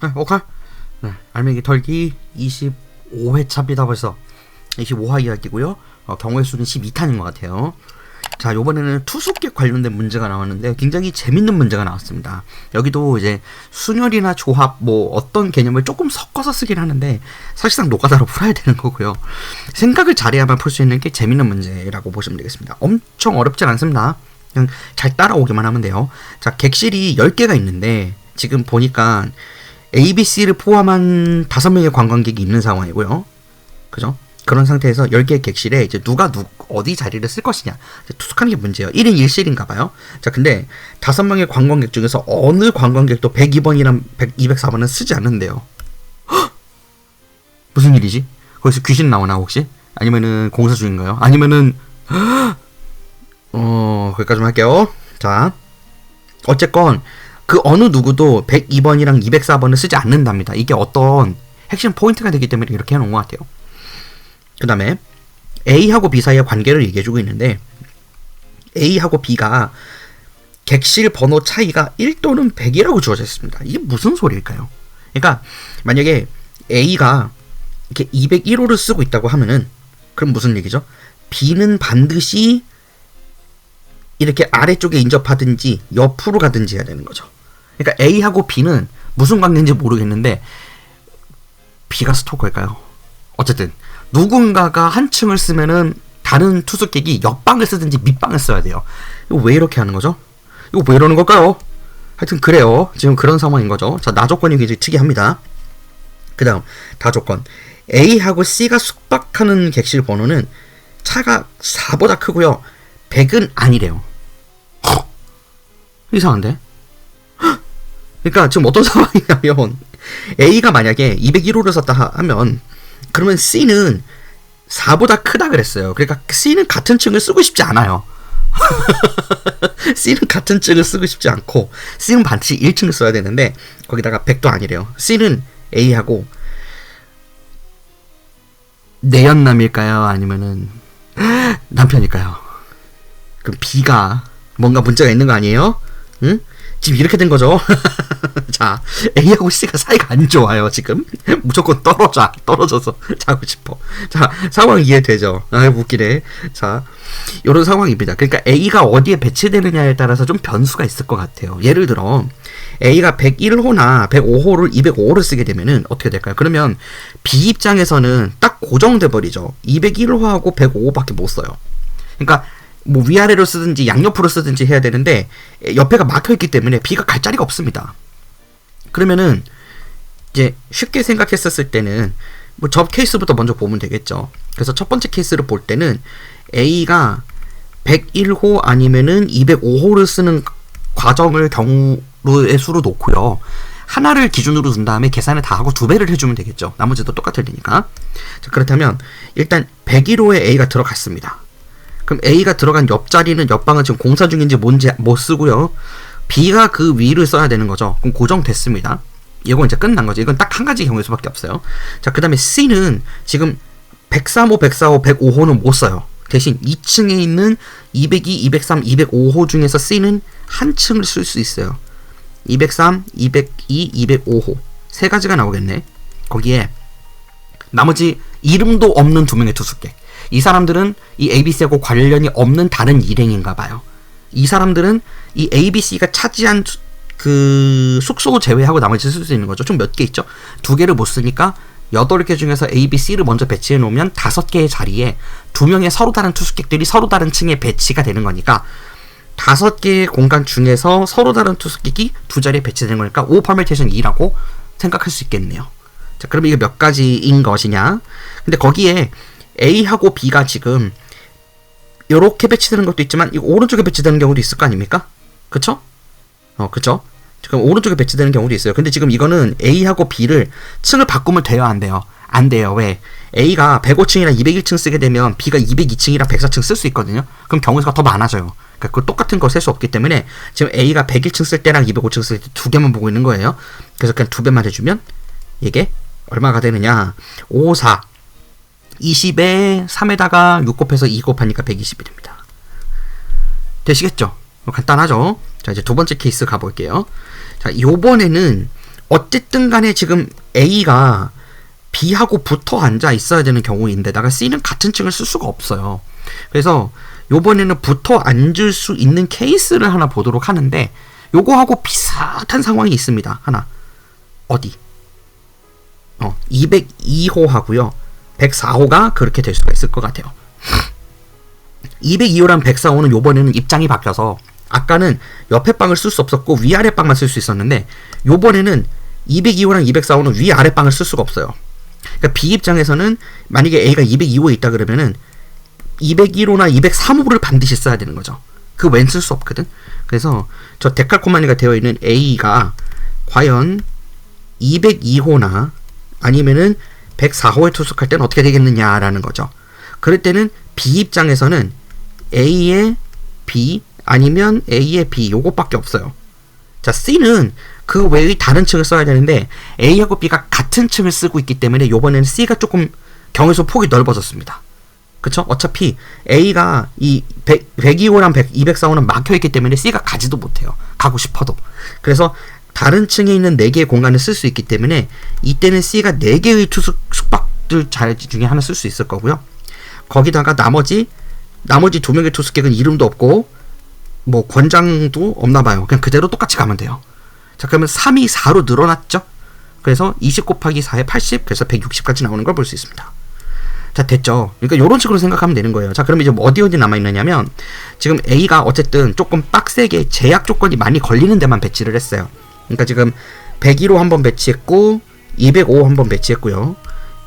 네, 오카. 네, 알맹이 털기 25회차입니다 벌써. 25화 이야기고요. 어, 경우의 수는 12탄인 것 같아요. 자, 요번에는 투숙객 관련된 문제가 나왔는데 굉장히 재밌는 문제가 나왔습니다. 여기도 이제 순열이나 조합 뭐 어떤 개념을 조금 섞어서 쓰긴 하는데 사실상 노가다로 풀어야 되는 거고요. 생각을 잘해야만 풀 수 있는 게 재밌는 문제라고 보시면 되겠습니다. 엄청 어렵진 않습니다. 그냥 잘 따라오기만 하면 돼요. 자, 객실이 10개가 있는데 지금 보니까 ABC를 포함한 5명의 관광객이 있는 상황이고요. 그죠? 그런 상태에서 10개의 객실에 이제 누가 누, 어디 자리를 쓸 것이냐. 투숙하는 게 문제예요. 1인 1실인가 봐요. 자, 근데 5명의 관광객 중에서 어느 관광객도 102번이랑 100, 204번은 쓰지 않는데요. 헉! 무슨 일이지? 거기서 귀신 나오나 혹시? 아니면은 공사 중인가요? 아니면은 헉! 어, 거기까지만 할게요. 자. 어쨌건 그 어느 누구도 102번이랑 204번을 쓰지 않는답니다. 이게 어떤 핵심 포인트가 되기 때문에 이렇게 해놓은 것 같아요. 그 다음에 A하고 B 사이의 관계를 얘기해주고 있는데 A하고 B가 객실 번호 차이가 1 또는 100이라고 주어져 있습니다. 이게 무슨 소리일까요? 그러니까 만약에 A가 이렇게 201호를 쓰고 있다고 하면은 그럼 무슨 얘기죠? B는 반드시 이렇게 아래쪽에 인접하든지 옆으로 가든지 해야 되는 거죠. 그러니까 A하고 B는 무슨 관계인지 모르겠는데 B가 스토커일까요? 어쨌든 누군가가 한 층을 쓰면은 다른 투숙객이 옆방을 쓰든지 밑방을 써야 돼요. 이거 왜 이렇게 하는 거죠? 이거 왜 이러는 걸까요? 하여튼 그래요. 지금 그런 상황인 거죠. 자, 나 조건이 굉장히 특이합니다. 그 다음, 다 조건. A하고 C가 숙박하는 객실 번호는 차가 4보다 크고요. 100은 아니래요. 이상한데? 그러니까 지금 어떤 상황이냐면 A가 만약에 201호를 썼다 하면 그러면 C는 4보다 크다 그랬어요. 그러니까 C는 같은 층을 쓰고 싶지 않아요. C는 같은 층을 쓰고 싶지 않고 C는 반드시 1층을 써야 되는데 거기다가 100도 아니래요. C는 A하고 내연남일까요? 아니면은 남편일까요? 그럼 B가 뭔가 문제가 있는 거 아니에요? 응? 지금 이렇게 된 거죠. 자, A하고 C가 사이가 안 좋아요, 지금. 무조건 떨어져, 떨어져서 자고 싶어. 자, 상황 이해되죠? 아, 웃기네. 자, 요런 상황입니다. 그러니까 A가 어디에 배치되느냐에 따라서 좀 변수가 있을 것 같아요. 예를 들어, A가 101호나 105호를 205호를 쓰게 되면은 어떻게 될까요? 그러면 B 입장에서는 딱 고정돼 버리죠. 201호하고 105호밖에 못 써요. 그러니까 뭐 위아래로 쓰든지 양옆으로 쓰든지 해야 되는데 옆에가 막혀 있기 때문에 B가 갈 자리가 없습니다. 그러면은 이제 쉽게 생각했었을 때는 뭐저 케이스부터 먼저 보면 되겠죠. 그래서 첫 번째 케이스를 볼 때는 A가 101호 아니면은 205호를 쓰는 과정을 경우의 수로 놓고요. 하나를 기준으로 둔 다음에 계산을 다 하고 두 배를 해주면 되겠죠. 나머지도 똑같을 테니까. 자, 그렇다면 일단 101호에 A가 들어갔습니다. 그럼 A가 들어간 옆자리는 옆방은 지금 공사 중인지 뭔지 못 쓰고요. B가 그 위를 써야 되는 거죠. 그럼 고정됐습니다. 이건 이제 끝난 거죠. 이건 딱 한 가지 경우일 수밖에 없어요. 자, 그 다음에 C는 지금 103호, 104호, 105호는 못 써요. 대신 2층에 있는 202, 203, 205호 중에서 C는 한 층을 쓸 수 있어요. 203, 202, 205호. 세 가지가 나오겠네. 거기에 나머지 이름도 없는 두 명의 투숙객. 이 사람들은 이 ABC하고 관련이 없는 다른 일행인가 봐요. 이 사람들은 이 ABC가 차지한 그 숙소 제외하고 나머지 쓸 수 있는 거죠. 총 몇 개 있죠? 두 개를 못 쓰니까 여덟 개 중에서 A, B, C를 먼저 배치해 놓으면 다섯 개의 자리에 두 명의 서로 다른 투숙객들이 서로 다른 층에 배치가 되는 거니까 다섯 개의 공간 중에서 서로 다른 투숙객이 두 자리에 배치되는 거니까 5 퍼밀테이션 2라고 생각할 수 있겠네요. 자, 그럼 이게 몇 가지인 것이냐? 근데 거기에 A하고 B가 지금 이렇게 배치되는 것도 있지만 이 오른쪽에 배치되는 경우도 있을 거 아닙니까? 그쵸? 어, 그쵸? 지금 오른쪽에 배치되는 경우도 있어요. 근데 지금 이거는 A하고 B를 층을 바꾸면 돼요, 안 돼요? 안 돼요. 왜? A가 105층이랑 201층 쓰게 되면 B가 202층이랑 104층 쓸 수 있거든요. 그럼 경우수가 더 많아져요. 그러니까 그 똑같은 거셀수 없기 때문에 지금 A가 101층 쓸 때랑 205층 쓸 때 두 개만 보고 있는 거예요. 그래서 그냥 두 배만 해주면 이게 얼마가 되느냐? 5, 4, 20에 3에다가 6 곱해서 2 곱하니까 120이 됩니다. 되시겠죠? 뭐 간단하죠? 자, 이제 두 번째 케이스 가볼게요. 자, 요번에는 어쨌든 간에 지금 A가 B하고 붙어 앉아 있어야 되는 경우인데다가 C는 같은 층을 쓸 수가 없어요. 그래서 요번에는 붙어 앉을 수 있는 케이스를 하나 보도록 하는데 요거하고 비슷한 상황이 있습니다. 하나. 어디? 어, 202호 하고요. 104호가 그렇게 될 수가 있을 것 같아요. 202호랑 104호는 요번에는 입장이 바뀌어서 아까는 옆에 방을 쓸 수 없었고 위아래 방만 쓸 수 있었는데 요번에는 202호랑 204호는 위아래 방을 쓸 수가 없어요. 그러니까 B 입장에서는 만약에 A가 202호에 있다 그러면은 201호나 203호를 반드시 써야 되는 거죠. 그왼쓸수 없거든. 그래서 저 데칼코마니가 되어 있는 A가 과연 202호나 아니면은 104호에 투숙할 때는 어떻게 되겠느냐라는 거죠. 그럴 때는 B 입장에서는 A의 B 아니면 A의 B 요것밖에 없어요. 자, C는 그 외의 다른 층을 써야 되는데 A하고 B가 같은 층을 쓰고 있기 때문에 요번에는 C가 조금 경우에서 폭이 넓어졌습니다. 그쵸? 어차피 A가 이 100, 102호랑 100, 204호는 막혀있기 때문에 C가 가지도 못해요. 가고 싶어도. 그래서 다른 층에 있는 4개의 공간을 쓸 수 있기 때문에 이때는 C가 4개의 투숙, 숙박들 자리 중에 하나 쓸 수 있을 거고요. 거기다가 나머지 나머지 두 명의 투숙객은 이름도 없고 뭐 권장도 없나 봐요. 그냥 그대로 똑같이 가면 돼요. 자, 그러면 3이 4로 늘어났죠? 그래서 20 곱하기 4에 80, 그래서 160까지 나오는 걸 볼 수 있습니다. 자, 됐죠? 그러니까 이런 식으로 생각하면 되는 거예요. 자, 그럼 이제 뭐 어디 어디 남아 있느냐면, 지금 A가 어쨌든 조금 빡세게 제약 조건이 많이 걸리는 데만 배치를 했어요. 그러니까 지금 101호 한 번 배치했고, 205호 한 번 배치했고요.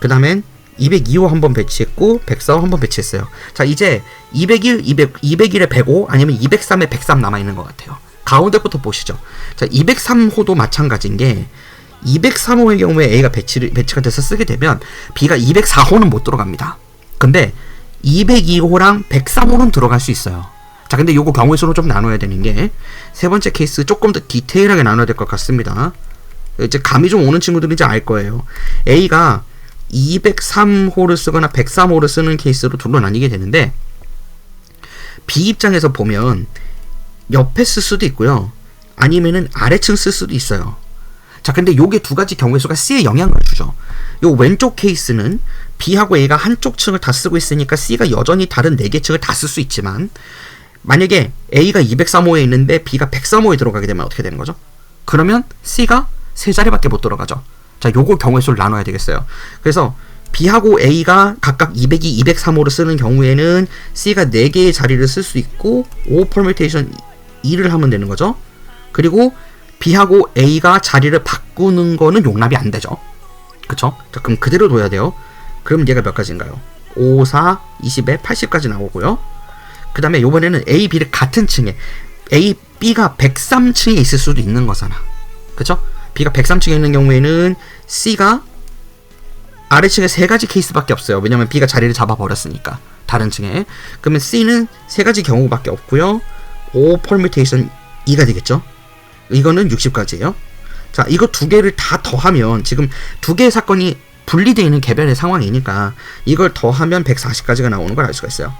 그 다음엔 202호 한 번 배치했고 104호 한 번 배치했어요. 자 이제 201, 200, 201에 105 아니면 203에 103 남아 있는 것 같아요. 가운데부터 보시죠. 자 203호도 마찬가지인 게 203호의 경우에 A가 배치를 배치가 돼서 쓰게 되면 B가 204호는 못 들어갑니다. 근데 202호랑 103호는 들어갈 수 있어요. 자 근데 요거 경우의 수로 좀 나눠야 되는 게 세 번째 케이스 조금 더 디테일하게 나눠야 될 것 같습니다. 이제 감이 좀 오는 친구들은 이제 알 거예요. A가 203호를 쓰거나 103호를 쓰는 케이스로 둘로 나뉘게 되는데 B 입장에서 보면 옆에 쓸 수도 있고요. 아니면은 아래층 쓸 수도 있어요. 자, 근데 요게 두 가지 경우의 수가 C에 영향을 주죠. 요 왼쪽 케이스는 B하고 A가 한쪽 층을 다 쓰고 있으니까 C가 여전히 다른 네 개 층을 다 쓸 수 있지만 만약에 A가 203호에 있는데 B가 103호에 들어가게 되면 어떻게 되는 거죠? 그러면 C가 세 자리밖에 못 들어가죠. 자, 요거 경우의 수를 나눠야 되겠어요. 그래서 B하고 A가 각각 202, 203호를 쓰는 경우에는 C가 4개의 자리를 쓸 수 있고 5 퍼뮤테이션 2를 하면 되는 거죠. 그리고 B하고 A가 자리를 바꾸는 거는 용납이 안 되죠. 그쵸? 자, 그럼 그대로 둬야 돼요. 그럼 얘가 몇 가지인가요? 5, 4, 20에 80까지 나오고요. 그 다음에 요번에는 A, B를 같은 층에 A, B가 103층에 있을 수도 있는 거잖아. 그쵸? B가 103층에 있는 경우에는 C가 아래층에 세 가지 케이스밖에 없어요. 왜냐면 B가 자리를 잡아버렸으니까. 다른 층에. 그러면 C는 세 가지 경우밖에 없고요. 5 퍼뮤테이션 2가 되겠죠. 이거는 60까지예요. 자, 이거 두 개를 다 더하면 지금 두 개의 사건이 분리되어 있는 개별의 상황이니까 이걸 더하면 140까지가 나오는 걸 알 수가 있어요.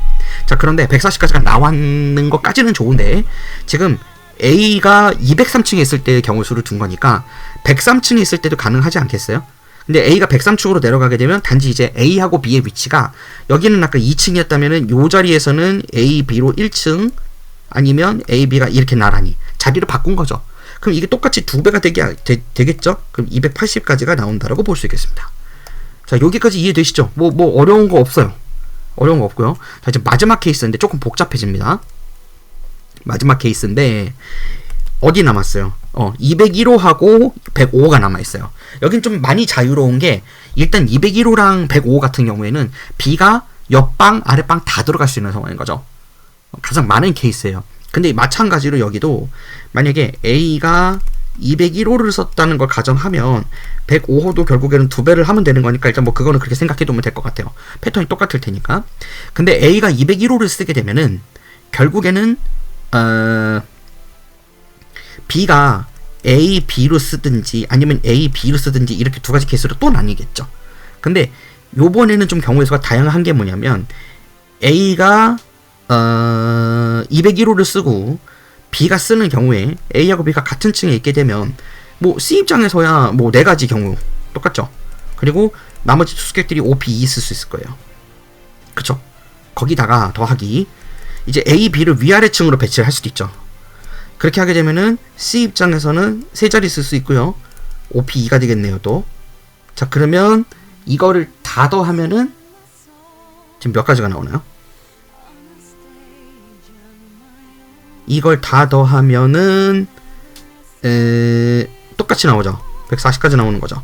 자, 그런데 140까지가 나왔는 것까지는 좋은데 지금 A가 203층에 있을 때의 경우 수를 둔 거니까 103층에 있을 때도 가능하지 않겠어요? 근데 A가 103층으로 내려가게 되면 단지 이제 A하고 B의 위치가 여기는 아까 2층이었다면은 요 자리에서는 A, B로 1층 아니면 A, B가 이렇게 나란히 자리를 바꾼 거죠. 그럼 이게 똑같이 두 배가 되게 되, 겠죠 그럼 280까지가 나온다라고 볼 수 있겠습니다. 자, 여기까지 이해되시죠? 뭐, 뭐, 어려운 거 없어요. 어려운 거 없고요. 자, 이제 마지막 케이스인데 조금 복잡해집니다. 마지막 케이스인데, 어디 남았어요? 어, 201호하고 105호가 남아있어요. 여긴 좀 많이 자유로운 게, 일단 201호랑 105호 같은 경우에는 B가 옆방, 아랫방 다 들어갈 수 있는 상황인 거죠. 가장 많은 케이스예요. 근데 마찬가지로 여기도 만약에 A가 201호를 썼다는 걸 가정하면 105호도 결국에는 두 배를 하면 되는 거니까 일단 뭐 그거는 그렇게 생각해 두면 될 것 같아요. 패턴이 똑같을 테니까. 근데 A가 201호를 쓰게 되면은 결국에는 어 B가 A, B로 쓰든지 아니면 A, B로 쓰든지 이렇게 두 가지 케이스로 또 나뉘겠죠. 근데 요번에는 좀 경우의 수가 다양한 게 뭐냐면 A가 어 201호를 쓰고 B가 쓰는 경우에 A하고 B가 같은 층에 있게 되면 뭐 C 입장에서야 뭐 네 가지 경우 똑같죠. 그리고 나머지 수객들이 OP 2쓸수 있을 거예요. 그쵸? 거기다가 더하기 이제 A, B를 위아래 층으로 배치를 할 수도 있죠. 그렇게 하게 되면은 C 입장에서는 세 자리 쓸 수 있고요. OP 2가 되겠네요, 또. 자, 그러면 이거를 다 더하면은 지금 몇 가지가 나오나요? 이걸 다 더하면은 에, 똑같이 나오죠. 140까지 나오는 거죠.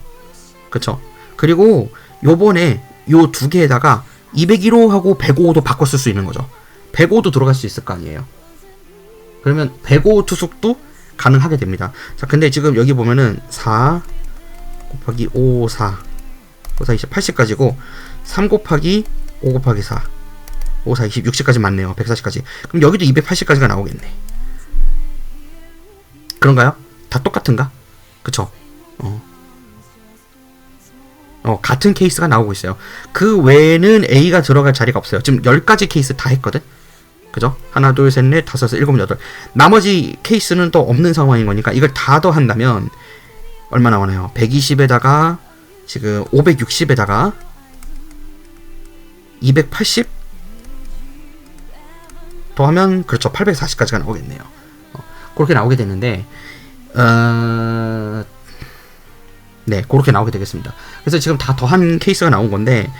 그쵸? 그리고 요번에 요 두 개에다가 201호하고 105호도 바꿔 쓸 수 있는 거죠. 105도 들어갈 수 있을 거 아니에요. 그러면 105 투숙도 가능하게 됩니다. 자, 근데 지금 여기 보면은 4 곱하기 5, 4 5, 4, 20, 80까지고 3 곱하기 5 곱하기 4 5, 4, 20, 60까지 맞네요. 140까지. 그럼 여기도 280까지가 나오겠네. 그런가요? 다 똑같은가? 그쵸? 어. 어, 같은 케이스가 나오고 있어요. 그 외에는 A가 들어갈 자리가 없어요. 지금 10가지 케이스 다 했거든? 그죠? 하나, 둘, 셋, 넷, 다섯, 일곱, 여덟. 나머지 케이스는 또 없는 상황인 거니까 이걸 다 더한다면 얼마 나오나요? 120에다가 지금 560에다가 280 더하면 그렇죠 840까지가 나오겠네요. 어, 그렇게 나오게 되는데 어... 네 그렇게 나오게 되겠습니다. 그래서 지금 다 더한 케이스가 나온 건데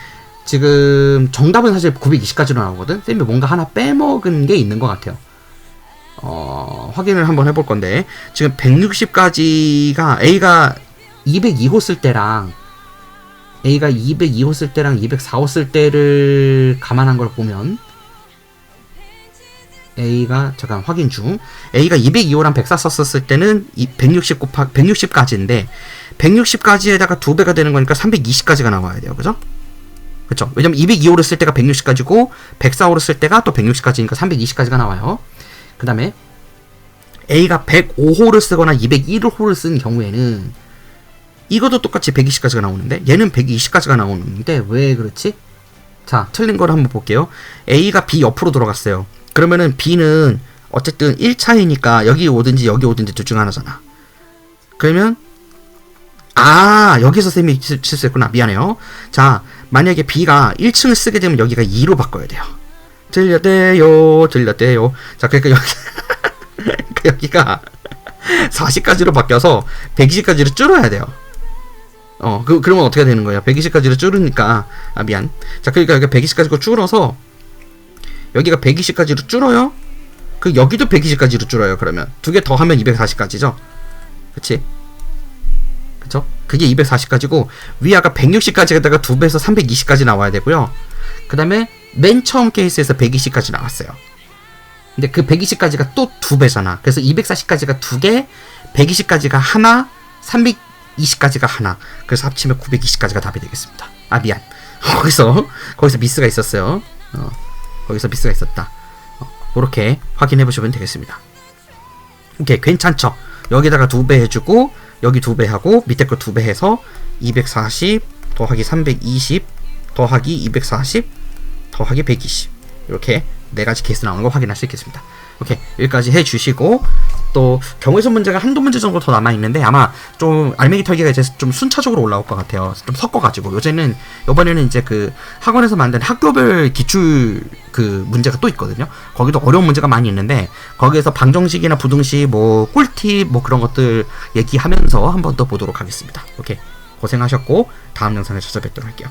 지금 정답은 사실 920까지로 나오거든. 쌤이 뭔가 하나 빼먹은 게 있는 것 같아요. 어, 확인을 한번 해볼 건데 지금 160까지가 A가 202호 쓸 때랑 A가 202호 쓸 때랑 204호 쓸 때를 감안한 걸 보면 A가 잠깐 확인 중 A가 202호랑 104 썼을 때는 160 곱하 160까지인데 160까지에다가 두 배가 되는 거니까 320까지가 나와야 돼요. 그죠? 그쵸? 왜냐면 202호를 쓸 때가 160까지고 104호를 쓸 때가 또 160까지니까 320까지가 나와요. 그 다음에 A가 105호를 쓰거나 201호를 쓴 경우에는 이것도 똑같이 120까지가 나오는데 얘는 120까지가 나오는데 왜 그렇지? 자 틀린 걸 한번 볼게요. A가 B 옆으로 들어갔어요. 그러면은 B는 어쨌든 1차이니까 여기 오든지 여기 오든지 둘 중 하나잖아. 그러면 아 여기서 쌤이 실- 실수했구나. 미안해요. 자 만약에 B가 1층을 쓰게 되면 여기가 2로 바꿔야 돼요. 들렸대요 들렸대요. 자 그러니까 여기 그러니까 여기가 40까지로 바뀌어서 120까지로 줄여야 돼요. 어 그, 그러면 어떻게 되는 거예요? 120까지로 줄으니까 아 미안. 자 그러니까 여기 120까지로 줄어서 여기가 120까지로 줄어요 그 여기도 120까지로 줄어요 그러면 두 개 더 하면 240까지죠 그치 그쵸? 그게 240까지고 위아가 160까지에다가 두 배에서 320까지 나와야 되고요. 그 다음에 맨 처음 케이스에서 120까지 나왔어요. 근데 그 120까지가 또 두 배잖아. 그래서 240까지가 두 개, 120까지가 하나, 320까지가 하나. 그래서 합치면 920까지가 답이 되겠습니다. 아 미안. 거기서 거기서 미스가 있었어요. 어, 거기서 미스가 있었다. 어, 그렇게 확인해 보시면 되겠습니다. 오케이 괜찮죠? 여기다가 두 배 해주고 여기 두 배 하고 밑에 거 두 배 해서 240 더하기 320 더하기 240 더하기 120 이렇게 네 가지 케이스 나오는 거 확인할 수 있겠습니다. 오케이 여기까지 해주시고 또 경우에서 문제가 한두 문제 정도 더 남아 있는데 아마 좀 알맹이 털기가 이제 좀 순차적으로 올라올 것 같아요. 좀 섞어가지고 요새는 이번에는 이제 그 학원에서 만든 학교별 기출 그 문제가 또 있거든요. 거기도 어려운 문제가 많이 있는데 거기에서 방정식이나 부등식 뭐 꿀팁 뭐 그런 것들 얘기하면서 한 번 더 보도록 하겠습니다. 오케이 고생하셨고 다음 영상에 찾아뵙도록 할게요.